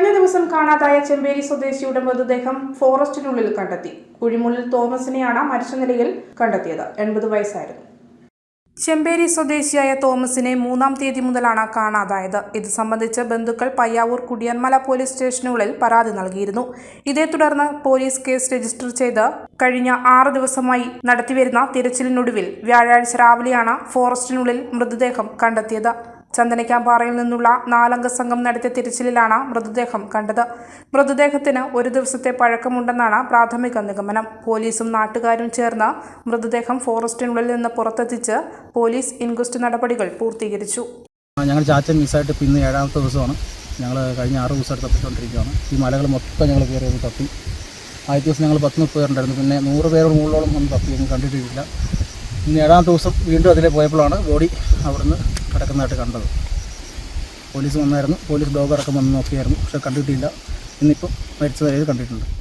കഴിഞ്ഞ ദിവസം കാണാതായ ചെമ്പേരി സ്വദേശിയുടെ മൃതദേഹം ഫോറസ്റ്റിനുള്ളിൽ കണ്ടെത്തി. കുഴിമുള്ളിൽ തോമസിനെയാണ് മരിച്ച നിലയിൽ കണ്ടെത്തിയത്. എൺപത് വയസ്സായിരുന്നു. ചെമ്പേരി സ്വദേശിയായ തോമസിനെ മൂന്നാം തീയതി മുതലാണ് കാണാതായത്. ഇത് സംബന്ധിച്ച് ബന്ധുക്കൾ പയ്യാവൂർ കുടിയന്മല പോലീസ് സ്റ്റേഷനുകളിൽ പരാതി നൽകിയിരുന്നു. ഇതേ തുടർന്ന് പോലീസ് കേസ് രജിസ്റ്റർ ചെയ്ത് കഴിഞ്ഞ ആറ് ദിവസമായി നടത്തിവരുന്ന തിരച്ചിലിനൊടുവിൽ വ്യാഴാഴ്ച രാവിലെയാണ് ഫോറസ്റ്റിനുള്ളിൽ മൃതദേഹം കണ്ടെത്തിയത്. ചന്ദനക്കാമ്പാറയിൽ നിന്നുള്ള നാലംഗ സംഘം നടത്തിയ തിരച്ചിലിലാണ് മൃതദേഹം കണ്ടത്. മൃതദേഹത്തിന് ഒരു ദിവസത്തെ പഴക്കമുണ്ടെന്നാണ് പ്രാഥമിക നിഗമനം. പോലീസും നാട്ടുകാരും ചേർന്ന് മൃതദേഹം ഫോറസ്റ്റിനുള്ളിൽ നിന്ന് പുറത്തെത്തിച്ച് പോലീസ് ഇൻക്വസ്റ്റ് നടപടികൾ പൂർത്തീകരിച്ചു. ഞങ്ങൾ ചാച്ചൻ മിസ്സായിട്ട് ഇപ്പം ഇന്ന് ഏഴാമത്തെ ദിവസമാണ്. ഞങ്ങൾ കഴിഞ്ഞ ആറ് ദിവസമായിട്ട് തപ്പിക്കൊണ്ടിരിക്കുകയാണ് ഈ മലകൾ മൊത്തം ഞങ്ങൾ കയറി തപ്പി. ആദ്യ ദിവസം ഞങ്ങൾ പത്ത് മുപ്പത് പേരുണ്ടായിരുന്നു. പിന്നെ നൂറ് പേരുടെ മുകളിലോളം ഒന്നും തപ്പി ഒന്നും കണ്ടിട്ടില്ല. ഇന്ന് ഏഴാമത്തെ ദിവസം വീണ്ടും അതിലെ പോയപ്പോഴാണ് ബോഡി അവിടുന്ന് കിടക്കുന്നതായിട്ട് കണ്ടത്. പോലീസ് വന്നായിരുന്നു. പോലീസ് ഡോഗ് അടക്കം വന്ന് നോക്കിയായിരുന്നു. പക്ഷെ കണ്ടിട്ടില്ല. ഇന്നിപ്പം മരിച്ചതായത് കണ്ടിട്ടുണ്ട്.